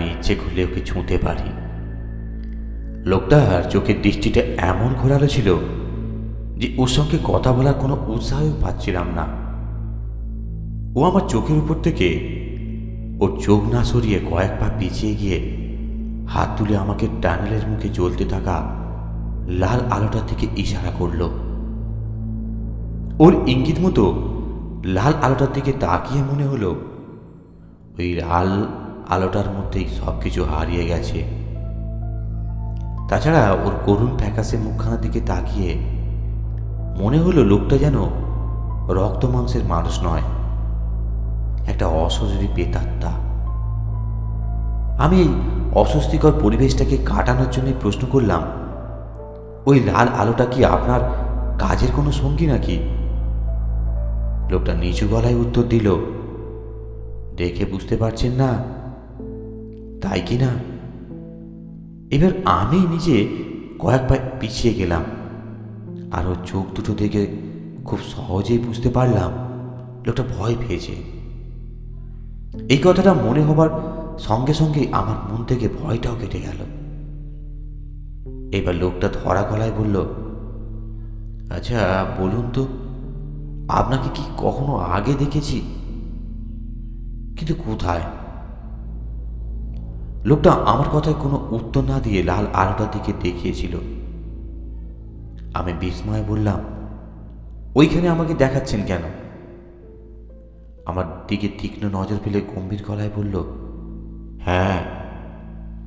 আমি ইচ্ছে করলে ওকে ছুঁতে পারি। লোকটার চোখের দৃষ্টিটা এমন ঘোরালো ছিল যে ওর সঙ্গে কথা বলার কোনো উৎসাহও পাচ্ছিলাম না। ও আমার চোখের উপর থেকে ওর চোখ না সরিয়ে কয়েক পা পিছিয়ে গিয়ে হাত তুলে আমাকে টানেলের মুখে জ্বলতে থাকা লাল আলোটার দিকে ইশারা করল। ওর ইঙ্গিত মতো লাল আলোটার দিকে তাকিয়ে মনে হলো, ওই লাল আলোটার মধ্যেই সব কিছু হারিয়ে গেছে। তাছাড়া ওর করুণ ফ্যাকাসে মুখখানার দিকে তাকিয়ে মনে হলো লোকটা যেন রক্ত মাংসের মানুষ নয়, একটা অশরীরী পেতাত্মা আমি এই অস্বস্তিকর পরিবেশটাকে কাটানোর জন্য প্রশ্ন করলাম, ওই লাল আলোটা কি আপনার কাজের কোনো সঙ্গী নাকি? লোকটা নিচু গলায় উত্তর দিল, দেখে বুঝতে পারছেন না তাই কি না? এবার আমি নিজে কয়েক পা পিছিয়ে গেলাম। আর ওর চোখ দুটো দেখে খুব সহজেই বুঝতে পারলাম, লোকটা ভয় পেয়েছে। এই কথাটা মনে হবার সঙ্গে সঙ্গে আমার মন থেকে ভয়টাও কেটে গেল। এবার লোকটা ধরা গলায় বলল আচ্ছা বলুন তো, আপনাকে কি কখনো আগে দেখেছি? কিন্তু কোথায়? লোকটা আমার কথায় কোনো উত্তর না দিয়ে লাল আলোটার দিকে দেখিয়েছিল। আমি বিস্ময়ে বললাম, ওইখানে আমাকে দেখাচ্ছেন কেন? আমার দিকে তীক্ষ্ণ নজর ফেলে গম্ভীর গলায় বলল হ্যাঁ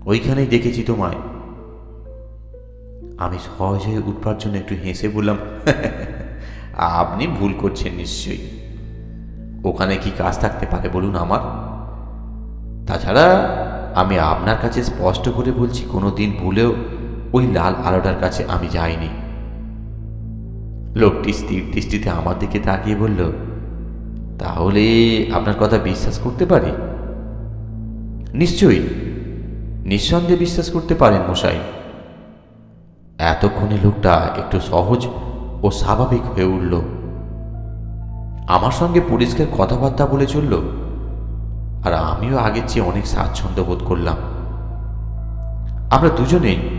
ওইখানেই দেখেছি তোমায়। আমি সহজ হয়ে উঠবার জন্য একটু হেসে বললাম আপনি ভুল করছেন নিশ্চয়ই। ওখানে কি কাজ থাকতে পারে বলুন আমার? তাছাড়া আমি আপনার কাছে স্পষ্ট করে বলছি কোনো দিন ভুলেও ওই লাল আলোটার কাছে আমি যাইনি। লোকটি স্থির দৃষ্টিতে আমার দিকে তাকিয়ে বলল, তাহলে আপনার কথা বিশ্বাস করতে পারি? নিশ্চয়ই, নিঃসন্দেহে বিশ্বাস করতে পারেন মশাই। এতক্ষণে লোকটা একটু সহজ ও স্বাভাবিক হয়ে উঠল। আমার সঙ্গে পরিষ্কার কথাবার্তা বলে চলল। আর আমিও আগের চেয়ে অনেক স্বাচ্ছন্দ্য বোধ করলাম। আমরা দুজনেই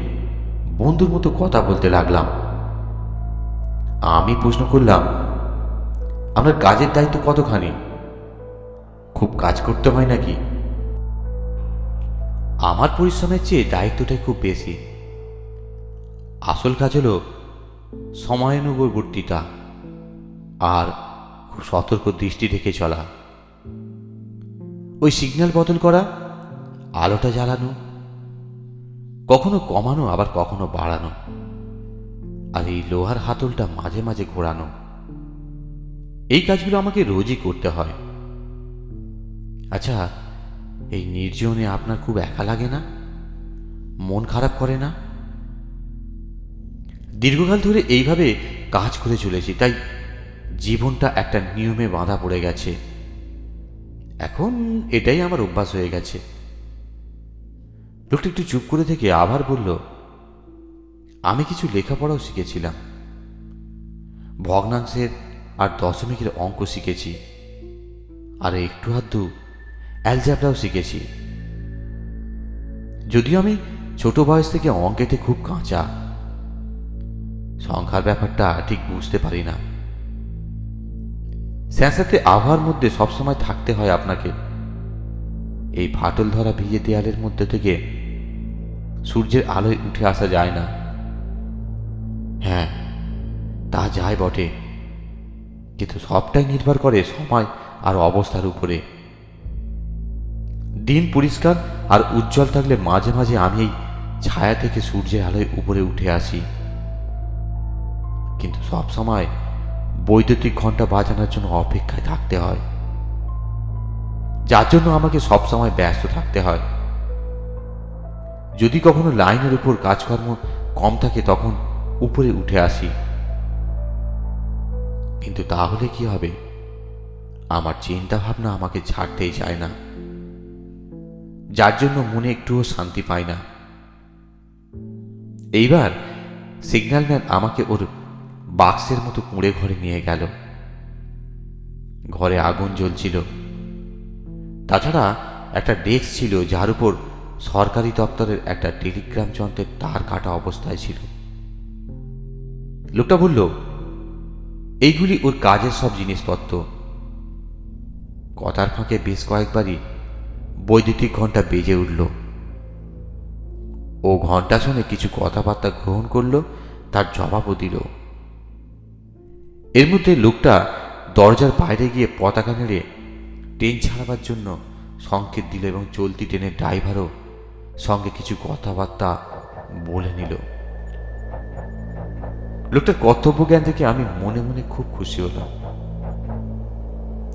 বন্ধুর মতো কথা বলতে লাগলাম। আমি প্রশ্ন করলাম, আপনার কাজের দায়িত্ব কতখানি? খুব কাজ করতে হয় নাকি? আমার পরিশ্রমের চেয়ে দায়িত্বটাই খুব বেশি। আসল কাজ হলো সময়ানুবর্তিতা আর খুব সতর্ক দৃষ্টি রেখে চলা। ওই সিগন্যাল বদল করা, আলোটা জ্বালানো, কখনো কমানো, আবার কখনো বাড়ানো, আর এই লোহার হাতলটা মাঝে মাঝে ঘোরানো। এই কাজগুলো আমাকে রোজই করতে হয়। আচ্ছা এই নির্জনে আপনার খুব একা লাগে না? মন খারাপ করে না? দীর্ঘকাল ধরে এইভাবে কাজ করে চলেছি, তাই জীবনটা একটা নিয়মে বাঁধা পড়ে গেছে। এখন এটাই আমার অভ্যাস হয়ে গেছে। লোকটা একটু চুপ করে থেকে আবার বলল, আমি কিছু লেখাপড়াও শিখেছিলাম। ভগ্নাংশের আর দশমিকের অঙ্ক শিখেছি। আর একটু আধটু অ্যালজাবরাও শিখেছি। যদিও আমি ছোট বয়স থেকে অঙ্কেতে খুব কাঁচা। সংখ্যার ব্যাপারটা ঠিক বুঝতে পারি না। স্যাঁসাতে আবহাওয়ার মধ্যে সবসময় থাকতে হয় আপনাকে। এই ফাটল ধরা ভিজে দেয়ালের মধ্যে থেকে সূর্যের আলোয় উঠে আসা যায় না। হ্যাঁ তা যায় বটে। কিন্তু সবটাই নির্ভর করে সময় আর অবস্থার উপরে। দিন পরিষ্কার আর উজ্জ্বল থাকলে মাঝে মাঝে আমি এই ছায়া থেকে সূর্যের আলোয় উপরে উঠে আসি। কিন্তু সব সময় বৈদ্যুতিক ঘণ্টা বাজানোর জন্য অপেক্ষায় থাকতে হয়। যার জন্য আমাকে সবসময় ব্যস্ত থাকতে হয়। যদি কখনো লাইনের উপর কাজকর্ম কম থাকে, তখন উপরে উঠে আসি। কিন্তু তাহলে কি হবে? আমার চিন্তা ভাবনা আমাকে ছাড়তেই চায় না। যার জন্য মনে একটুও শান্তি পায় না। এইবার সিগন্যালম্যান আমাকে ওর বাক্সের মতো কুঁড়ে ঘরে নিয়ে গেল। ঘরে আগুন জ্বলছিল। তাছাড়া একটা ডেস্ক ছিল, যার উপর সরকারি দপ্তরের একটা টেলিগ্রাম যন্ত্রের তার কাটা অবস্থায় ছিল। লোকটা বলল, এইগুলি ওর কাজের সব জিনিসপত্র। কথার ফাঁকে বেশ কয়েকবারই বৈদ্যুতিক ঘণ্টা বেজে উঠল। ও ঘণ্টা শুনে কিছু কথাবার্তা গ্রহণ করল, তার জবাবও দিল। এর মধ্যে লোকটা দরজার বাইরে গিয়ে পতাকা নেড়ে ট্রেন ছাড়াবার জন্য সংকেত দিল এবং চলতি ট্রেনের ড্রাইভারও সঙ্গে কিছু কথাবার্তা বলে নিল। লোকটার কর্তব্য জ্ঞান থেকে আমি মনে মনে খুব খুশি হলাম।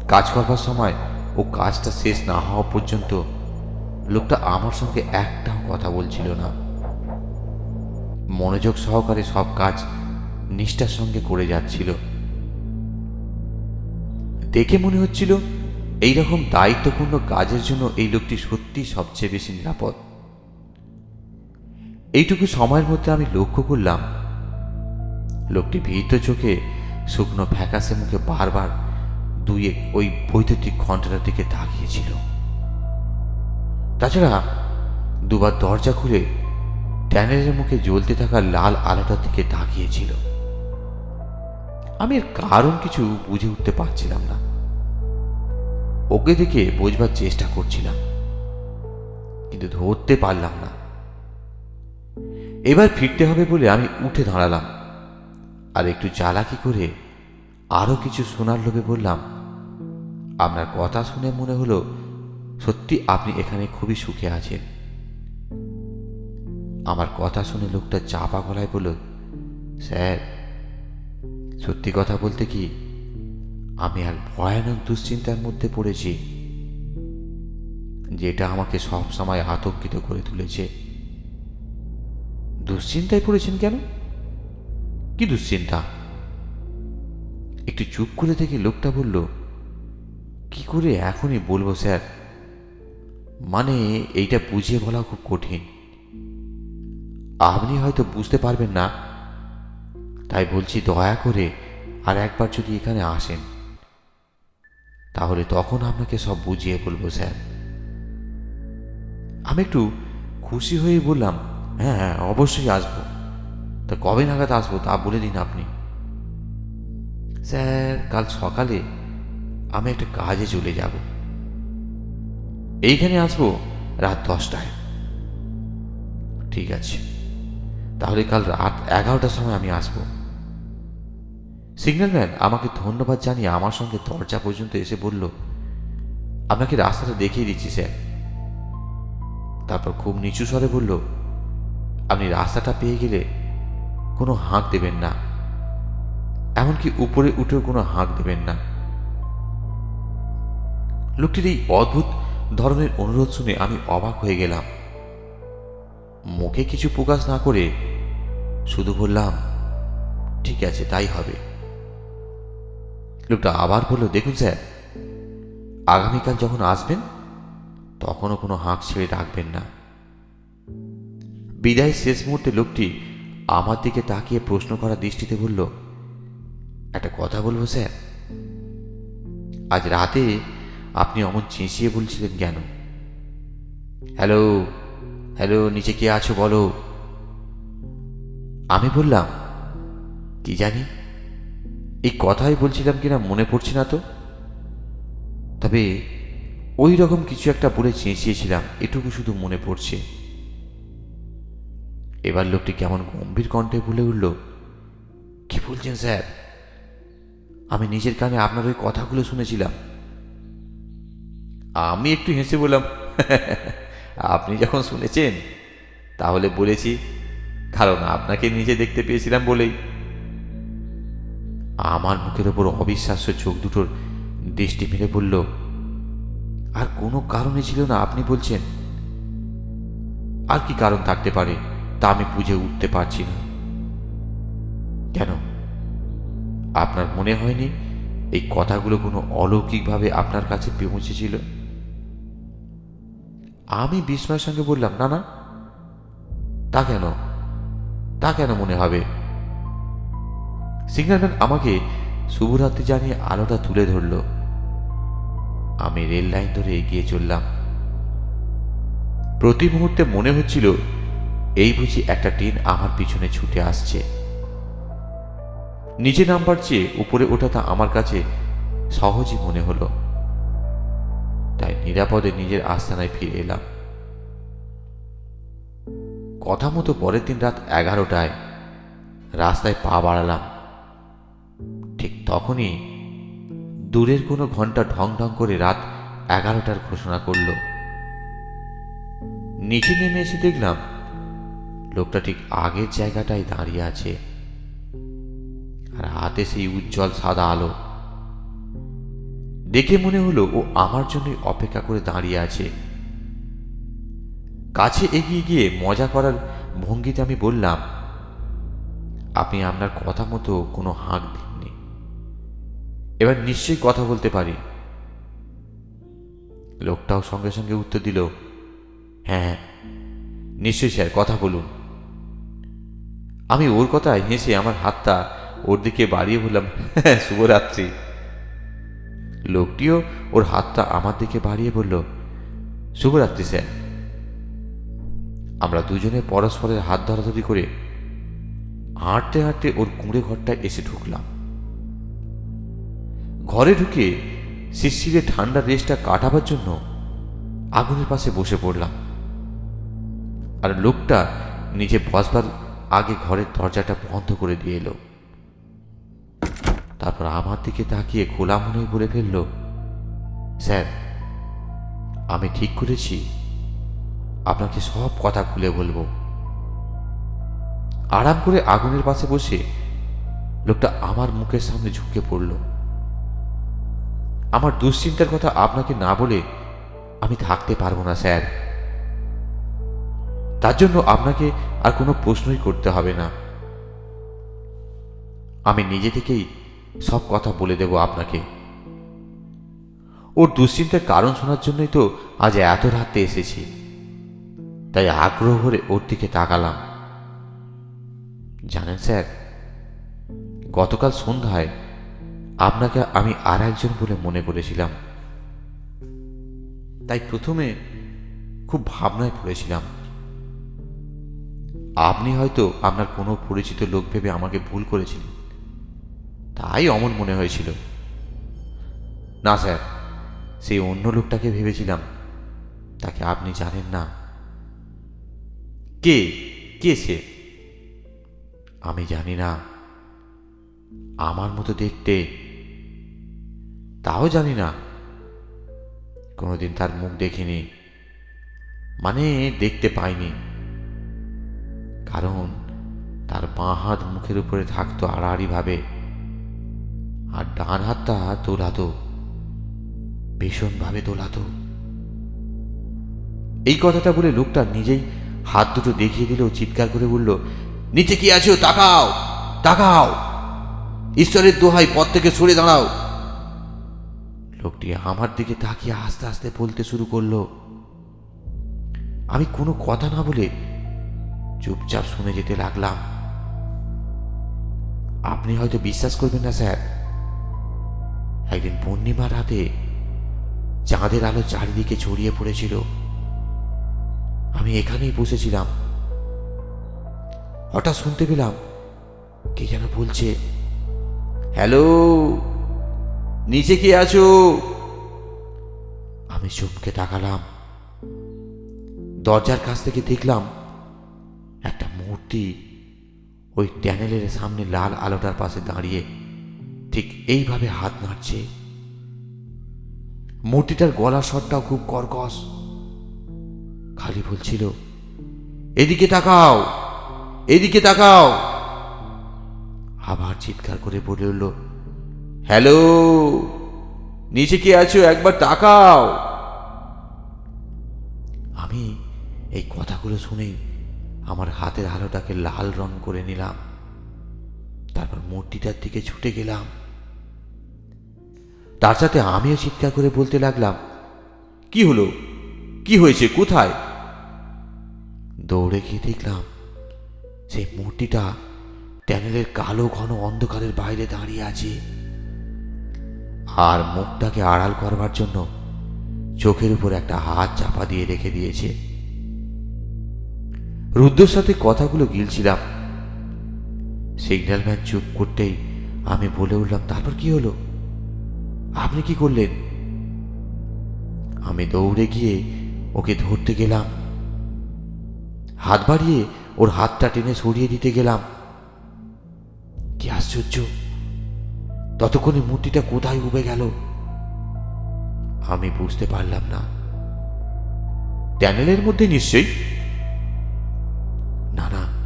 কাজ করবার সময় ও কাজটা শেষ না হওয়া পর্যন্ত লোকটা আমার সঙ্গে একটাও কথা বলছিল না। মনোযোগ সহকারে সব কাজ নিষ্ঠার সঙ্গে করে যাচ্ছিল। দেখে মনে হচ্ছিল এই রকম দায়িত্বপূর্ণ কাজের জন্য এই লোকটি সত্যি সবচেয়ে বেশি নিরাপদ। এইটুকু সময়ের মধ্যে আমি লক্ষ্য করলাম, লোকটি ভীত চোখে শুকনো ফ্যাকাশে মুখে বারবার দুই এক ওই বৈদ্যুতিক ঘন্টাটার দিকে তাকিয়েছিল। তাছাড়া দুবার দরজা খুলে ট্যানেলের মুখে জ্বলতে থাকা লাল আলোটার দিকে তাকিয়েছিল। আমি এর কারণ কিছু বুঝে উঠতে পারছিলাম না। ওকে দেখে বোঝবার চেষ্টা করছিলাম, কিন্তু ধরতে পারলাম না। এবার ফিরতে হবে বলে আমি উঠে দাঁড়ালাম, আর একটু চালাকি করে আরও কিছু শোনার লোভে বললাম, আপনার কথা শুনে মনে হলো সত্যি আপনি এখানে খুবই সুখে আছেন। আমার কথা শুনে লোকটা চাপা গলায় বলল, স্যার সত্যি কথা বলতে কি, আমি এক ভয়ানক দুশ্চিন্তার মধ্যে পড়েছি, যেটা আমাকে সব সময় আতঙ্কিত করে তুলেছে। দুশ্চিন্তায় পড়েছেন কেন? কি দুশ্চিন্তা? একটু চুপ করে থেকে লোকটা বলল, কি করে এখনই বলব স্যার? মানে এইটা বুঝিয়ে বলা খুব কঠিন। আপনি হয়তো বুঝতে পারবেন না তাই বলছি দয়া করে আর একবার যদি এখানে আসেন। তাহলে তখন আপনাকে সব বুঝিয়ে বলব, স্যার। আমি একটু খুশি হয়ে বললাম হ্যাঁ হ্যাঁ অবশ্যই আসব। তা কবে নাগাদ আসব তা বলে দিন আপনি। স্যার, কাল সকালে আমি একটা কাজে চলে যাব। এইখানে আসব রাত দশটায়। ঠিক আছে। তাহলে কাল রাত এগারোটার সময় আমি আসব। সিগন্যালম্যান আমাকে ধন্যবাদ জানিয়ে আমার সঙ্গে দরজা পর্যন্ত এসে বলল, আপনাকে রাস্তাটা দেখিয়ে দিচ্ছি, স্যার। তারপর খুব নিচু স্বরে বলল, আপনি রাস্তাটা পেয়ে গেলে কোনো হাঁক দেবেন না, এমনকি উপরে উঠেও কোনো হাঁক দেবেন না। লোকটির এই অদ্ভুত ধরনের অনুরোধ শুনে আমি অবাক হয়ে গেলাম। মুখে কিছু প্রকাশ না করে শুধু বললাম, ঠিক আছে, তাই হবে। লোকটা আবার বলল, দেখুন স্যার, আগামীকাল যখন আসবেন, তখনও কোনো হাঁক ছেড়ে ডাকবেন না। বিদায় শেষ মুহূর্তে লোকটি আমার দিকে তাকিয়ে প্রশ্ন করা দৃষ্টিতে বলল, একটা কথা বলব স্যার? আজ রাতে আপনি অমন চেঁচিয়ে বলছিলেন কেন? হ্যালো হ্যালো, নিচে কে আছো বলো। আমি বললাম, কি জানি? এই কথাই বলছিলাম কিনা মনে পড়ছে না তো। তবে ওই রকম কিছু একটা বলে চেঁচিয়েছিলাম, এটুকু শুধু মনে পড়ছে। এবার লোকটি কেমন গম্ভীর কণ্ঠে বলে উঠল, কি বলছেন স্যার? আমি নিজের কানে আপনার ওই কথাগুলো শুনেছিলাম। আমি একটু হেসে বললাম, আপনি যখন শুনেছেন, তাহলে বলেছি, কারণ আপনাকে নিজে দেখতে পেয়েছিলাম বলেই। আমার মুখের ওপর অবিশ্বাস্য চোখ দুটোর দৃষ্টি মেলে বলল, আর কোনো কারণে ছিল না? আপনি বলছেন, আর কি কারণ থাকতে পারে তা আমি বুঝে উঠতে পারছি না। কেন? আপনার মনে হয়নি এই কথাগুলো কোনো অলৌকিকভাবে আপনার কাছে পৌঁছেছিল? আমি বিস্ময়ের সঙ্গে বললাম, না না। তা কেন? তা কেন মনে হবে? সিগন্যালম্যান আমাকে শুভরাত্রি জানিয়ে আলোটা তুলে ধরল। আমি রেল লাইন ধরে এগিয়ে চললাম। প্রতি মুহূর্তে মনে হচ্ছিল, এই বুঝি একটা ট্রেন আমার পিছনে ছুটে আসছে। নিচে নাম্বার চেয়ে উপরে ওঠাটা আমার কাছে সহজই মনে হলো। তাই নিরাপদে নিজের আস্তানায় ফিরে এলাম। কথা মতো পরের দিন রাত এগারোটায় রাস্তায় পা বাড়ালাম। ঠিক তখনই দূরের কোনো ঘণ্টা ঢং ঢং করে রাত এগারোটার ঘোষণা করল। নিচে নেমে এসে দেখলাম লোকটা ঠিক আগের জায়গাটায় দাঁড়িয়ে আছে। আর হাতে সেই উজ্জ্বল সাদা আলো। দেখে মনে হলো ও আমার জন্যই অপেক্ষা করে দাঁড়িয়ে আছে। কাছে এগিয়ে গিয়ে মজা করার ভঙ্গিতে আমি বললাম, আপনি আপনার কথা মতো কোনো হাঁক দিননি এবার নিশ্চয়ই কথা বলতে পারি। লোকটাও সঙ্গে সঙ্গে উত্তর দিল হ্যাঁ হ্যাঁ নিশ্চয়ই স্যার কথা বলুন। আমি ওর কথায় হেসে আমার হাতটা ওর দিকে বাড়িয়ে বললাম "হ্যাঁ, শুভরাত্রি। লোকটিও ওর হাতটা আমার দিকে বাড়িয়ে বলল শুভরাত্রি স্যার। আমরা দুজনে পরস্পরের হাত ধরাধরি করে হাঁটতে হাঁটতে ওর কুঁড়ে ঘরটায় এসে ঢুকলাম। ঘরে ঢুকে শিরশিরে ঠান্ডা রেসটা কাটাবার জন্য আগুনের পাশে বসে পড়লাম। আর লোকটা নিজে বসবার আগে ঘরের দরজাটা বন্ধ করে দিয়ে এলো। তারপর আমার দিকে তাকিয়ে খোলা মনে বলে ফেলল, স্যার, আমি ঠিক করেছি। আপনাকে সব কথা খুলে বলব। আরাম করে আগুনের পাশে বসে লোকটা আমার মুখের সামনে ঝুঁকে পড়ল। আমার দুশ্চিন্তার কথা আপনাকে না বলে আমি থাকতে পারব না, স্যার। তার জন্য আপনাকে আর কোনো প্রশ্নই করতে হবে না। আমি নিজে থেকেই সব কথা বলে দেব আপনাকে। ওর দুশ্চিন্তার কারণ শোনার জন্যই তো আজ এত রাতে এসেছি। তাই আগ্রহ ভরে ওর দিকে তাকালাম। জানেন, স্যার, গতকাল সন্ধ্যায় আপনাকে আমি আর একজন বলে মনে করেছিলাম। তাই প্রথমে খুব ভাবনায় পড়েছিলাম। আপনি হয়তো আপনার কোনো পরিচিত লোক ভেবে আমাকে ভুল করেছিলেন। তাই অমন মনে হয়েছিল। না, স্যার সেই অন্য লোকটাকে ভেবেছিলাম। তাকে আপনি জানেন না। কে? কে সে? আমি জানি না। আমার মতো দেখতে তাও জানি না। কোনোদিন তার মুখ দেখিনি। মানে দেখতে পাইনি। কারণ তার বাঁ হাত মুখের উপরে থাকতো আড়াআড়ি ভাবে আর ডান হাতটা দোলাতো, ভীষণভাবে দোলাতো। এই কথাটা বলে লোকটা নিজেই হাত দুটো দেখিয়ে দিল, চিৎকার করে বলল, নিচে কি আছো? তাকাও তাকাও। ঈশ্বরের দোহাই পথ থেকে সরে দাঁড়াও। লোকটি আমার দিকে তাকিয়ে আস্তে আস্তে বলতে শুরু করল, আমি কোনো কথা না বলে চুপচাপ শুনে যেতে লাগলাম। আপনি হয়তো বিশ্বাস করবেন না, স্যার। একদিন পূর্ণিমার রাতে চাঁদের আলো চারিদিকে ছড়িয়ে পড়েছিল। আমি এখানেই বসেছিলাম। হঠাৎ শুনতে পেলাম কে যেন বলছে, হ্যালো? নিচে কি আছো? আমি চমকে তাকালাম। দরজার কাছ থেকে দেখলাম একটা মূর্তি ওই ট্যানেলের সামনে লাল আলোটার পাশে দাঁড়িয়ে ঠিক এইভাবে হাত নাড়ছে। মূর্তিটার গলার স্বরটাও খুব কর্কশ। খালি বলছিল এদিকে তাকাও এদিকে তাকাও। আবার চিৎকার করে বলে উঠল, হ্যালো? নিচে কে আছো? একবার তাকাও। আমি এই কথাগুলো শুনেই আমার হাতের আলোটাকে লাল রং করে নিলাম। তারপর মূর্তিটার দিকে ছুটে গেলাম। তার সাথে আমিও চিৎকার করে বলতে লাগলাম, কি হলো? কি হয়েছে? কোথায়? দৌড়ে গিয়ে দেখলাম, সেই মূর্তিটা ট্যানেলের কালো ঘন অন্ধকারের বাইরে দাঁড়িয়ে আছে। আর মুখটাকে আড়াল করবার জন্য চোখের উপর একটা হাত চাপা দিয়ে রেখে দিয়েছে। রুদ্রর সাথে কথাগুলো গিলছিলাম। সিগন্যালম্যান চুপ করতেই আমি বলে উঠলাম, তারপর কি হলো? আপনি কি করলেন? আমি দৌড়ে গিয়ে ওকে ধরতে গেলাম। হাত বাড়িয়ে ওর হাতটা টেনে সরিয়ে দিতে গেলাম। কি আশ্চর্য! ততক্ষণে মূর্তিটা কোথায় উবে গেল? আমি বুঝতে পারলাম না। ট্যানেলের মধ্যে নিশ্চয়ই? না না।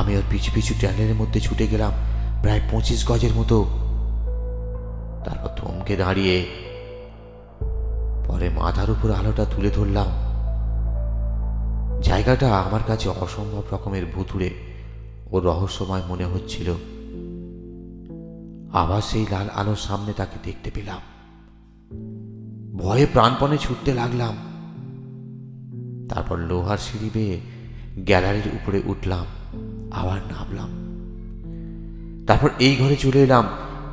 আমি ওর পিছু পিছু ট্যানেলের মধ্যে ছুটে গেলাম, প্রায় পঁচিশ গজের মতো। তারপর থমকে দাঁড়িয়ে পরে মাথার উপর আলোটা তুলে ধরলাম। জায়গাটা আমার কাছে অসম্ভব রকমের ভুতুড়ে ও রহস্যময় মনে হচ্ছিল। আবার সেই লাল আলোর সামনে তাকে দেখতে পেলাম। ভয়ে প্রাণপণে ছুটতে লাগলাম। তারপর লোহার সিঁড়ি বেয়ে গ্যালারির উপরে উঠলাম, আবার নামলাম। তারপর এই ঘরে চলে এলাম।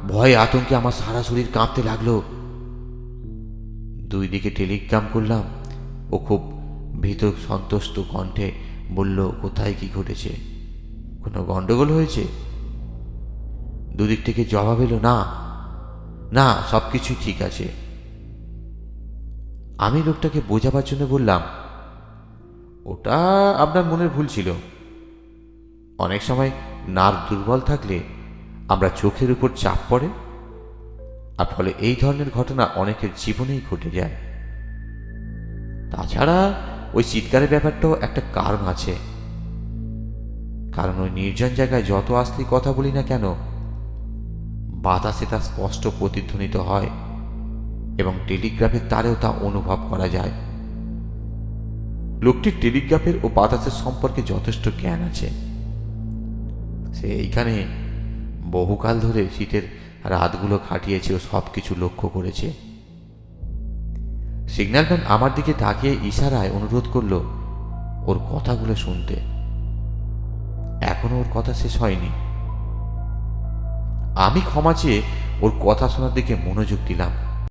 ভয়ে আতঙ্কে আমার সারা শরীর কাঁপতে লাগল। দুই দিকে টেলিগ্রাম করলাম। ও খুব ভীত সন্তুষ্ট কণ্ঠে বলল, কোথায় কি ঘটেছে? কোনো গন্ডগোল হয়েছে? দুদিক থেকে জবাব এলো, না না সব কিছুই ঠিক আছে। আমি লোকটাকে বোঝাবার জন্য বললাম, ওটা আপনার মনের ভুল ছিল। অনেক সময় নার্ভ দুর্বল থাকলে আমরা চোখের উপর চাপ পড়ে, আর ফলে এই ধরনের ঘটনা অনেকের জীবনেই ঘটে যায়। তাছাড়া ওই চিৎকারের ব্যাপারটাও একটা কারণ আছে। কারণ ওই নির্জন জায়গায় যত আসলেই কথা বলি না কেন বাতাসে তা স্পষ্ট প্রতিধ্বনিত হয় এবং টেলিগ্রাফের তারেও তা অনুভব করা যায়। লোকটির টেলিগ্রাফের ও বাতাসের সম্পর্কে যথেষ্ট জ্ঞান আছে। সে এইখানে বহুকাল ধরে শীতের রাতগুলো কাটিয়েছে ও সব কিছু লক্ষ্য করেছে। সিগন্যালম্যান আমার দিকে তাকিয়ে ইশারায় অনুরোধ করল, ওর কথাগুলো শুনতে। এখনও ওর কথা শেষ হয়নি। আমি ক্ষমা চেয়ে ওর কথা শোনার দিকে মনোযোগ দিলাম।